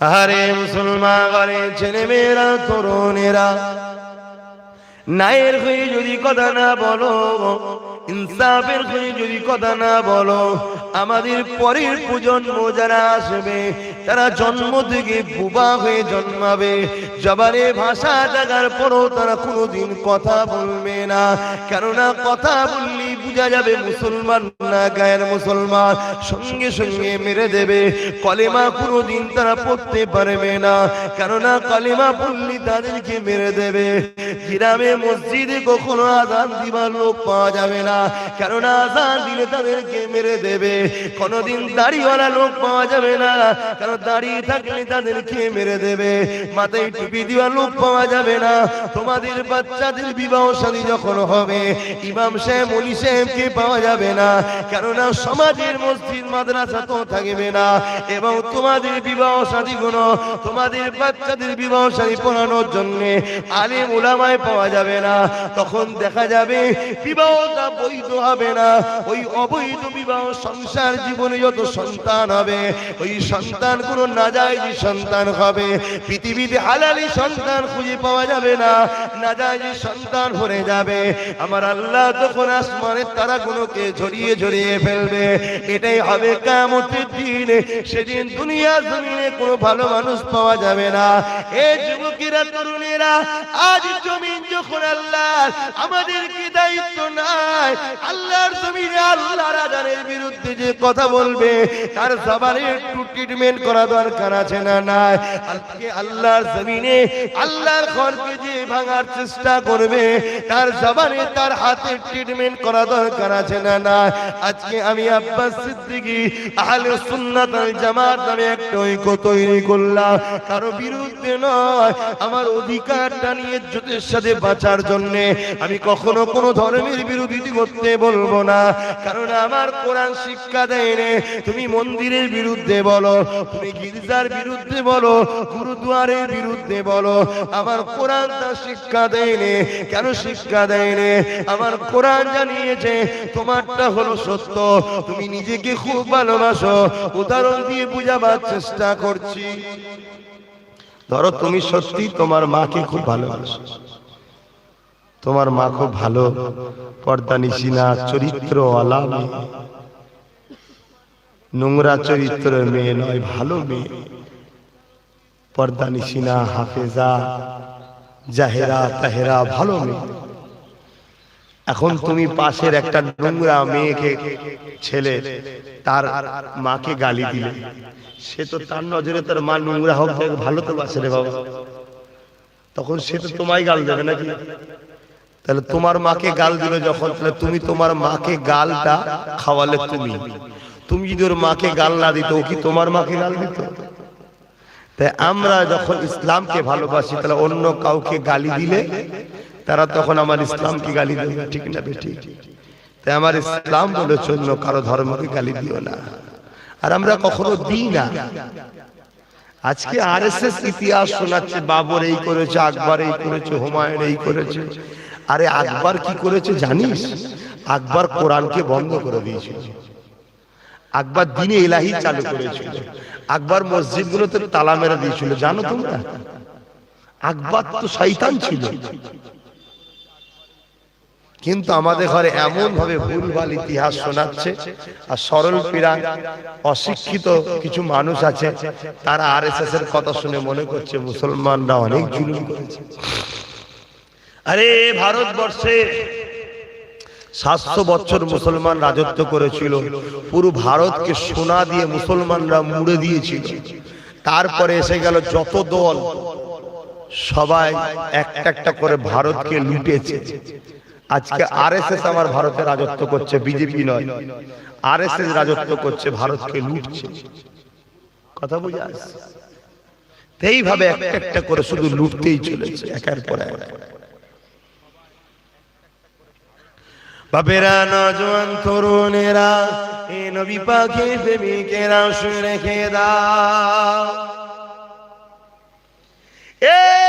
আরে মুসলমান ঘরে ছেলে মেয়েরা তরুণেরা, নায়ের হয়ে যদি কথা না বলো, ইনসাফের হয়ে যদি কথা না বলো, আমাদের পরের প্রজন্ম যারা আসবে, তারা জন্ম থেকে বুবা হয়ে জন্মাবে। জবানে ভাষা জাগার পরও তারা কোনোদিন কথা বলবে না। কেননা কথা বললেই বোঝা যাবে মুসলমান না গায়ের মুসলমান? সঙ্গে সঙ্গে মেরে দেবে। কলেমা কোনোদিন তারা পড়তে পারবে না। কেননা কলেমা পড়লি তাদেরকে মেরে দেবে। গ্রামে, মসজিদে কখনো আজান দিবার লোক পাওয়া যাবে না। কেননা আজান দিলে তাদেরকে মেরে দেবে। কোনোদিন দাড়িওয়ালা লোক পাওয়া যাবে না। কারণ দাঁড়িয়ে থাকলে তাদেরকে মেরে দেবে। মাথায় টুপি দেওয়া লোক পাওয়া যাবে না। তোমাদের বাচ্চাদের বিবাহ শাদী যখন হবে, ইমাম সাহেব অলি সাহেবকে পাওয়া যাবে না? কেননা সমাজের মসজিদ, মাদ্রাসা তো থাকবে না। এবং তোমাদের বিবাহ শাদী গুণ তোমাদের বাচ্চাদের বিবাহ শাদী পড়ানোর জন্য আলিম উলামায় পাওয়া যাবে না। তখন দেখা যাবে বিবাহটা বৈধ হবে না। ওই অবৈধ বিবাহ সংসার জীবনে যত সন্তান হবে, ওই সন্তান কোন নাজাইজি সন্তান হবে। পৃথিবীতে হালালি সন্তান খুঁজে পাওয়া যাবে না। নাজাইজি সন্তান ভরে যাবে। আমার আল্লাহ তখন আসমানের তারাগুলোকে ঝরিয়ে ঝরিয়ে ফেলবে। এটাই হবে কামতের দিন। সেদিন দুনিয়া জমিনে কোনো ভালো মানুষ পাওয়া যাবে না। এ যুবকেরা, তরুণেরা, আজ জমিন যখন আল্লাহ আমাদের কি দায়িত্ব নাই? আল্লাহর জমিনে আল্লাহ রাজারের বিরুদ্ধে যে কথা বলবে, তার সবার একটু ট্রিটমেন্ট করা দরকার আছে না নাই? আজকে আল্লাহর জমিনে আল্লাহর ঘরকে যে ভাঙার চেষ্টা করবে, তার জবানে তার হাতে ট্রিটমেন্ট করা দরকার আছে না না আজকে আমি আব্বাস সিদ্দিকী আহলে সুন্নাত আল জামাত নামে একটা ঐক্য তৈরি করলাম। কারও বিরুদ্ধে নয়, আমার অধিকারটা নিয়ে ইজ্জতের সাথে বাঁচার জন্য আমি কখনো কোনো ধর্মের বিরোধিতা করতে বলব না। কারণ আমার কোরআন শিক্ষা দেয় রে। তুমি মন্দিরের বিরুদ্ধে বলো, তুমি গির্জার বিরুদ্ধে বলো, গুরুদুয়ারের বিরুদ্ধে বলো, আমার কোরআন তা শিক্ষা দেয়নি কেন শিক্ষা দেয়নি আমার কোরআন জানিয়েছে, তোমারটা হলো সত্য। তুমি নিজেকে খুব ভালোবাসো। উদাহরণ দিয়ে বুঝাবার চেষ্টা করছি। ধরো তুমি সত্যি তোমার মাকে খুব ভালোবাসো। তোমার মা খুব ভালো, পর্দা নিশিনা, চরিত্র আলাম। নোংরা চরিত্রের মেয়ে নয়, ভালো মেয়ে। পর্দা নিশিনা, হাফেজা, জাহেরা, তাহেরা, ভালো মেয়ে। এখন তুমি পাশের একটা নোংরা মেয়েকে ছেলে, তার মাকে গালি দিলে। সে তো তার নজরে তার মা নোংরা হোক, ভালো তো বাসে রে বাবা। তখন সে তো তোমায় গাল দেবে নাকি? তাহলে তোমার মাকে গাল দিল যখন তাহলে তুমি তোমার মাকে গালটা খাওয়ালে তুমি। তুমি যদি ওর মাকে গাল না দিত ও কি তোমার মাকে গাল দিত? তাই আমরা যখন ইসলামকে ভালোবাসি তাহলে অন্য কাউকে গালি দিলে তারা তখন আমার ইসলামকে গালি দেবে। ঠিক না ঠিক তাই আমার ইসলাম বলেছে অন্য কারও ধর্মকে গালি দিও না। আর আমরা কখনো দিই না। আজকে আর এস এস ইতিহাস শোনাচ্ছে বাবর এই করেছে আকবর এই করেছে হুমায়ুন এই করেছে। আরে আকবর কি করেছে জানিস? আকবর কোরআনকে বন্ধ করে দিয়েছিল আকবর দিনে এলাহি চালু করেছিল। আকবর মসজিদ গুলোতে তালা মেরে দিয়েছিল, জানো তোমরা? আকবর তো শৈতান ছিল। কিন্তু আমাদের ঘরে এমন ভাবে ভুলভাল ইতিহাস শোনাচ্ছে, আর সরল পিরাং অশিক্ষিত কিছু মানুষ আছে, তারা আর এর কথা শুনে মনে করছে, মুসলমানরা অনেক জুলুম করেছে। আরে ভারতবর্ষে সাতশো বছর মুসলমান রাজত্ব করেছিল। পুরো ভারতকে সোনা দিয়ে মুসলমানরা মুড়ে দিয়েছিল। তারপরে এসে গেল যত দল, সবাই একটা একটা করে ভারতকে লুটেছে। আজকে আরএসএস আমার ভারতে রাজত্ব করছে, বিজেপি নয়। আরএসএস রাজত্ব করছে, ভারতকে লুটছে। কথা বুঝে এইভাবে একটা একটা করে শুধু লুটতেই চলেছে, একের পর এক। বাপেরা নজওয়ান তরুণেরা এ নবী পাখি প্রেমিকেরা শুনে রেখে দাও। এ